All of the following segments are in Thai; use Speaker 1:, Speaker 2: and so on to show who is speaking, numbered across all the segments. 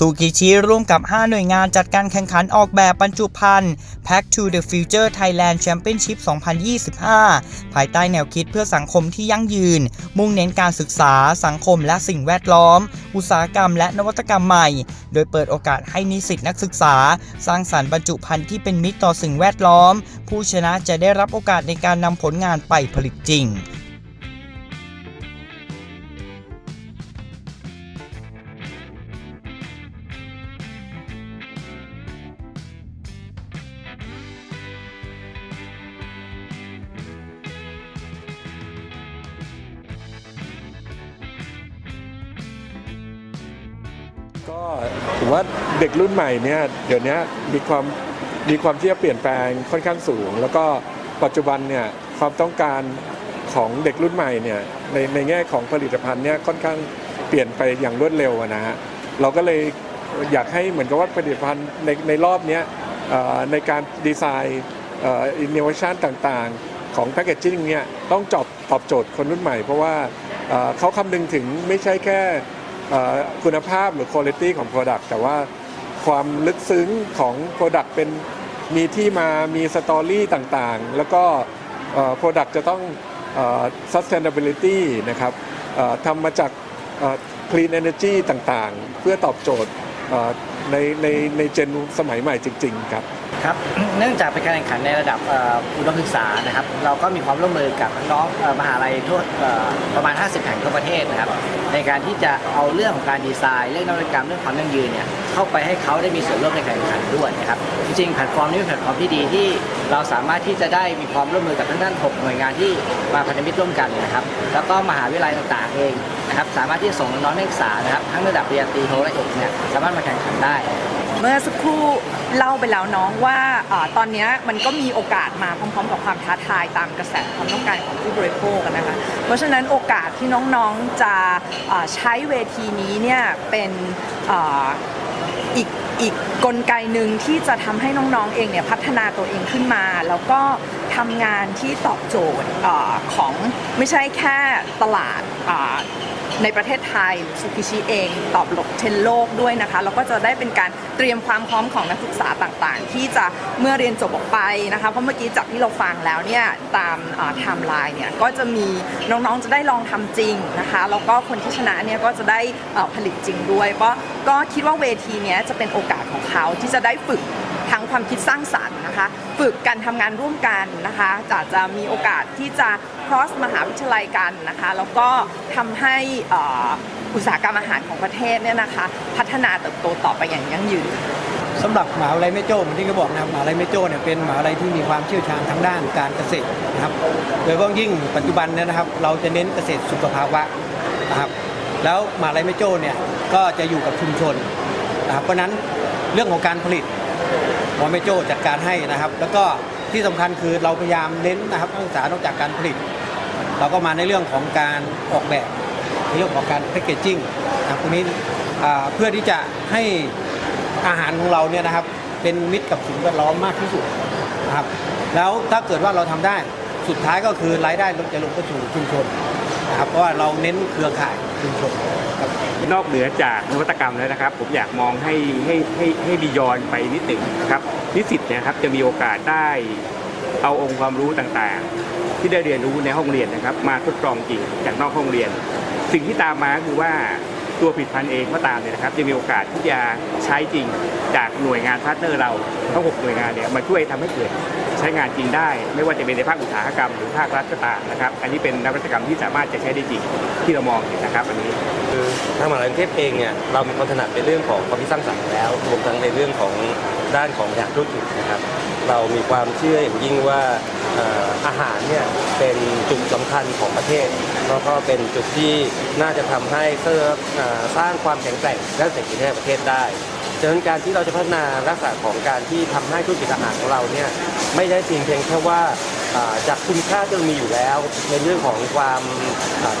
Speaker 1: ซูกิชิร่วมกับ 5 หน่วยงานจัดการแข่งขันออกแบบบรรจุภัณฑ์ Pack to the Future Thailand Championship 2025 ภายใต้แนวคิดเพื่อสังคมที่ยั่งยืน มุ่งเน้นการศึกษา สังคมและสิ่งแวดล้อม อุตสาหกรรมและนวัตกรรมใหม่ โดยเปิดโอกาสให้นิสิตนักศึกษา สร้างสรรค์บรรจุภัณฑ์ที่เป็นมิตรต่อสิ่งแวดล้อม ผู้ชนะจะได้รับโอกาสในการนำผลงานไปผลิตจริง
Speaker 2: ก็ผมว่าเด็กรุ่นใหม่เนี่ยเดี๋ยวนี้มีความมีความที่จะเปลี่ยนแปลงค่อนข้างสูง แล้วก็ปัจจุบันเนี่ยความต้องการของเด็กรุ่นใหม่เนี่ยในในแง่ของผลิตภัณฑ์เนี่ยค่อนข้างเปลี่ยนไปอย่างรวดเร็วนะฮะเราก็เลยอยากให้เหมือนกับว่าผลิตภัณฑ์ในในรอบเนี้ยในการดีไซน์อินโนเวชันต่างๆ ของแพคเกจจิ้งเนี่ยต้องจอบตอบโจทย์คนรุ่นใหม่ เพราะว่าเขาคำนึงถึงไม่ใช่แค่ คุณภาพหรือ quality ของ Product แต่ว่าความลึกซึ้งของ Product เป็นมีที่มามีสตอรี่ต่างๆ แล้วก็ Product จะต้องอ sustainability นะครับทำมาจาก clean energy ต่างๆ เพื่อตอบโจทย์ในในในเจนสมัยใหม่จริง ๆ ครับ
Speaker 3: ครับเนื่องจากเป็นการแข่งขันในระดับอุดมศึกษานะครับ เราก็มีความร่วมมือกับน้องมหาลัยทั่วประมาณ 50 แห่งทั่วประเทศนะครับ ในการที่จะเอาเรื่องของการดีไซน์ เรื่องนวัตกรรมเรื่องความยั่งยืนเนี่ยเข้าไปให้เขาได้มีส่วนร่วมในการแข่งขันด้วยนะครับ จริงๆแพลตฟอร์มนี้เป็นแพลตฟอร์มที่ดีที่เราสามารถที่จะได้มีความร่วมมือกับทั้งด้าน 6 หน่วยงานที่มาพันธมิตรร่วมกันนะครับ แล้วก็มหาวิทยาลัยต่างๆเองนะครับสามารถที่จะส่งน้องนักศึกษานะครับทั้งระดับปริญญาตรีโทและเอกเนี่ยสามารถมาแข่งขันได้
Speaker 4: เมื่อสักครู่เล่าไปแล้วน้องว่าอตอนนี้มันก็มีโอกาสมาพร้อมๆ กับความท้าทายตามกระแสความต้องการของผู้บริโภคนะคะ เพราะฉะนั้นโอกาสที่น้องๆจะเอ่อใช้เวทีนี้เนี่ยเป็นอ่ออีกอีกกลไกหนึ่งที่จะทำให้น้องๆเองเนี่ยพัฒนาตัวเองขึ้นมา แล้วก็ทำงานที่ตอบโจทย์อของไม่ใช่แค่ตลาด ในประเทศไทยซูกิชิเอง ตอบหลบเทรนโลกด้วยนะคะแล้วก็จะได้เป็นการเตรียมความพร้อมของนักศึกษาต่างๆ ที่จะเมื่อเรียนจบออกไปนะคะเพราะเมื่อกี้จากที่เราฟังแล้วเนี่ยตามไทม์ไลน์เนี่ยก็จะมีน้องๆจะได้ลองทำจริงนะคะแล้วก็คนที่ชนะเนี่ยก็จะได้ผลิตจริงด้วยเพราะก็คิดว่าเวทีนี้จะเป็นโอกาสของเขาที่จะได้ฝึกทั้งความคิดสร้างสรรค์นะคะ ฝึกการทำงานร่วมกันนะคะอาจจะมีโอกาสที่จะ cross มหาวิทยาลัยกันนะคะแล้วก็ทำให้อ,อุตสาหกรรมอาหารของประเทศเนี่ยนะคะ พัฒนาเติบโตต่อไปอย่างยั่งยืน
Speaker 5: สำหรับมหาวิทยาลัยแม่โจ้เหมือนที่เขาบอกนะครับมหาวิทยาลัยแม่โจ้เนี่ยเป็นมหาวิทยาลัยที่มีความเชี่ยวชาญทางด้านการเกษตรนะครับ โดยเฉพาะยิ่งปัจจุบันเนี่ยนะครับ เราจะเน้นเกษตรสุขภาวะนะครับ แล้วมหาวิทยาลัยแม่โจ้เนี่ยก็จะอยู่กับชุมชนนะครับเพราะนั้นเรื่องของการผลิตหมอแม่โจ้จัดการให้นะครับ แล้วก็ที่สำคัญคือเราพยายามเน้นนะครับนักศึกษานอกจากการผลิต เราก็มาในเรื่องของการออกแบบในเรื่องของการแพคเกจจิ้งนะครับตรงนี้เพื่อที่จะให้อาหารของเราเนี่ยนะครับเป็นมิตรกับสิ่งแวดล้อมมากที่สุดนะครับแล้วถ้าเกิดว่าเราทำได้สุดท้ายก็คือรายได้ลงจะลงไปสู่ชุมชนนะครับเพราะว่าเราเน้นเครือข่ายชุมชนกับ
Speaker 6: นอกเหนือจากนวัตกรรมแล้วนะครับ ผมอยากมองให้ให้ให้ให้บียอนไปนิดหนึ่งนะครับนิสิตเนี่ยครับจะมีโอกาสได้เอาองค์ความรู้ต่างๆ ที่ได้เรียนรู้ในห้องเรียนนะครับ มาทดลองจริงจากนอกห้องเรียน สิ่งที่ตามมาคือว่าตัวผลิตภัณฑ์เองก็ตามเนี่ยนะครับจะมีโอกาสที่จะใช้จริงจากหน่วยงานพาร์ทเนอร์เราทั้งหหน่วยงานเนี่ยมาช่วยทำให้เกิดใช้งานจริงได้ ไม่ว่าจะเป็นในภาคอุตสาหกรรมหรือภาครัฐก็ตามนะครับ อันนี้เป็นนวัตกรรมที่สามารถจะใช้ได้จริงที่เรามองเห็นนะครับอันนี้
Speaker 7: คือทางมหาลัยกรุงเทพเองเนี่ยเรามีความถนัดในเรื่องของความคิดสร้างสรรค์แล้วรวมทั้งในเรื่องของด้านของบริหารธุรกิจนะครับ เรามีความเชื่ออย่างยิ่งว่าอาหารเนี่ยเป็นจุดสำคัญของประเทศแล้วก็เป็นจุดที่น่าจะทำให้เสร้างเอ่อสร้างความแข็งแกร่งด้านเศรษฐกิจให้ประเทศได้ฉะนั้นการที่เราจะพัฒนาลักษณะของการที่ทำให้ธุรกิจอาหารของเราเนี่ยไม่ได้เพียงเพียงแค่ว่าจากคุณค่าที่มีอยู่แล้ว ในเรื่องของความ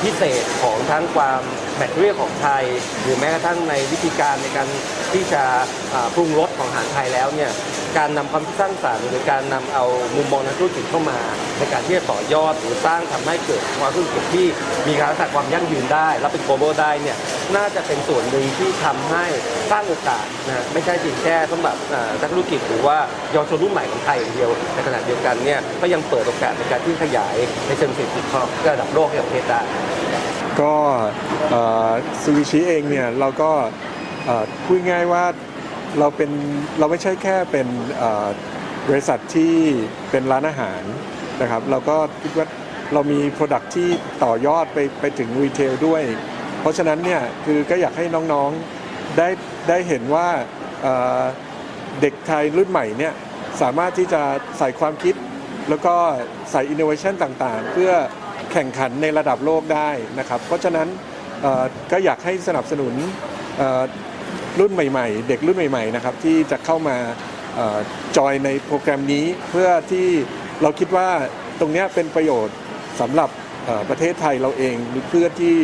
Speaker 7: พิเศษของทั้งความแมทเรียของไทย หรือแม้กระทั่งในวิธีการในการที่จะปรุงรสของอาหารไทยแล้วเนี่ย การนำความคิดสร้างสรรค์หรือการนำเอามุมมองทางธุรกิจเข้ามา ในการที่จะต่อยอดหรือสร้างทำให้เกิดความธุรกิจที่มีการรักษาความยั่งยืนได้ และเป็น global ได้เนี่ยน่าจะเป็นส่วนหนึ่งที่ทำให้สร้างโอกาสนะไม่ใช่เพียงแค่สำหรับอ่านักธุรกิจหรือว่าเยาวชนรุ่นใหม่ของไทยอย่างเดียวในขณะเดียวกันเนี่ยก็ยังเปิดโอกาสในการที่ขยายในเชิงเศรษฐกิจระดับโลกให้กับประเทศได้
Speaker 2: ก็ซูชิเองเนี่ยเราก็เอ่อพูดง่ายว่า เราเป็นเราไม่ใช่แค่เป็นบริษัทที่เป็นร้านอาหารนะครับ เราก็คิดว่าเรามี Product ที่ต่อยอดไปไปถึงรีเทลด้วย เพราะฉะนั้นเนี่ยคือก็อยากให้น้องๆได้ได้เห็นว่าเด็กไทยรุ่นใหม่เนี่ยสามารถที่จะใส่ความคิด แล้วก็ใส่อินโนเวชันต่างๆ เพื่อแข่งขันในระดับโลกได้นะครับ เพราะฉะนั้นก็อยากให้สนับสนุน รุ่นใหม่ ๆ เด็กรุ่นใหม่ๆนะครับที่จะเข้ามาจอยในโปรแกรมนี้ เพื่อที่เราคิดว่าตรงนี้เป็นประโยชน์สำหรับประเทศไทยเราเองเพื่อที่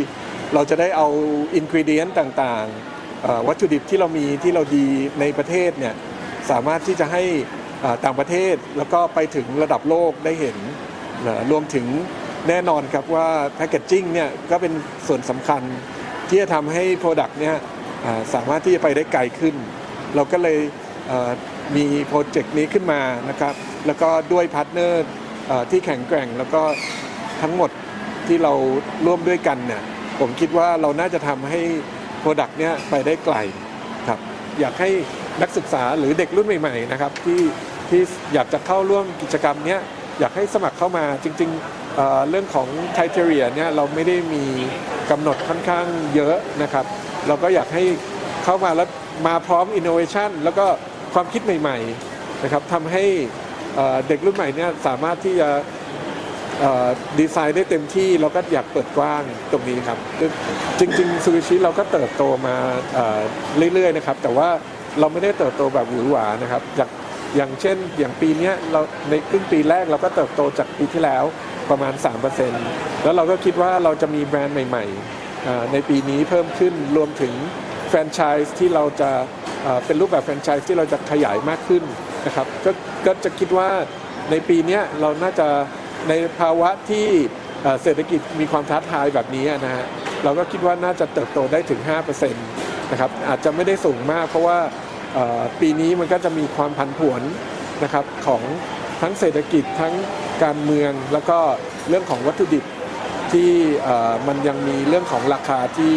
Speaker 2: เราจะได้เอาอินกิเดียนต่างๆ วัตถุดิบที่เรามีที่เราดีในประเทศเนี่ยสามารถที่จะให้ต่างประเทศแล้วก็ไปถึงระดับโลกได้เห็นรวมถึงแน่นอนครับว่าแพ c เกจจิ้งเนี่ยก็เป็นส่วนสำคัญที่จะทำให้ Product เนี่ย สามารถที่จะไปได้ไกลขึ้น เราก็เลยเมีโปรเจกต์นี้ขึ้นมานะครับแล้วก็ด้วยพาร์ทเนอร์ที่แข็งแกร่งแล้วก็ทั้งหมดที่เราร่วมด้วยกันเนี่ยผมคิดว่าเราน่าจะทำให้ Product เนี่ยไปได้ไกลครับอยากให้นักศึกษาหรือเด็กรุ่นใหม่ๆนะครับที่ที่อยากจะเข้าร่วมกิจกรรมเนี้ยอยากให้สมัครเข้ามาจริงๆเเรื่องของ c r i t e r i a เนี่ยเราไม่ได้มีกำหนดค่อนข้างเยอะนะครับ เราก็อยากให้เข้ามาแล้วมาพร้อม innovation แล้วก็ความคิดใหม่ๆนะครับทำให้เด็กรุ่นใหม่เนี่ยสามารถที่จะดีไซน์ได้เต็มที่เราก็อยากเปิดกว้างตรงนี้ครับ จริงๆซูชิเราก็เติบโตมาเรื่อยๆนะครับ แต่ว่าเราไม่ได้เติบโตแบบหวือหวานะครับอย่างอย่างเช่นอย่างปีนี้เราในครึ่งปีแรกเราก็เติบโตจากปีที่แล้วประมาณ 3%แล้วเราก็คิดว่าเราจะมีแบรนด์ใหม่ ๆ ในปีนี้เพิ่มขึ้นรวมถึงแฟรนไชส์ที่เราจะเป็นรูปแบบแฟรนไชส์ที่เราจะขยายมากขึ้นนะครับก็ก็จะคิดว่าในปีนี้เราน่าจะในภาวะที่เศรษฐกิจมีความท้าทายแบบนี้นะฮะเราก็คิดว่าน่าจะเติบโตได้ถึง 5%นะครับอาจจะไม่ได้สูงมากเพราะว่าปีนี้มันก็จะมีความผันผวนนะครับของทั้งเศรษฐกิจทั้งการเมืองแล้วก็เรื่องของวัตถุดิบ ที่มันยังมีเรื่องของราคาที่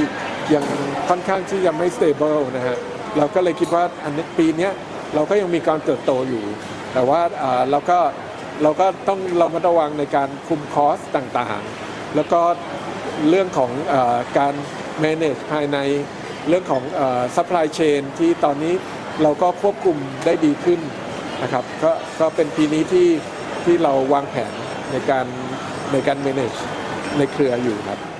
Speaker 2: ยังค่อนข้างที่ยังไม่ stable นะฮะเราก็เลยคิดว่าอันนี้ปีนี้เราก็ยังมีการเติบโตอยู่ แต่ว่าเราก็เราก็ต้องเรามาระวังในการคุมคอสต่างๆ แล้วก็เรื่องของอการ manage ภายในเรื่องของอ supply chain ที่ตอนนี้เราก็ควบคุมได้ดีขึ้นนะครับก็ก็เป็นปีนี้ที่ที่เราวางแผนในการในการ manage ในเครืออยู่ครับ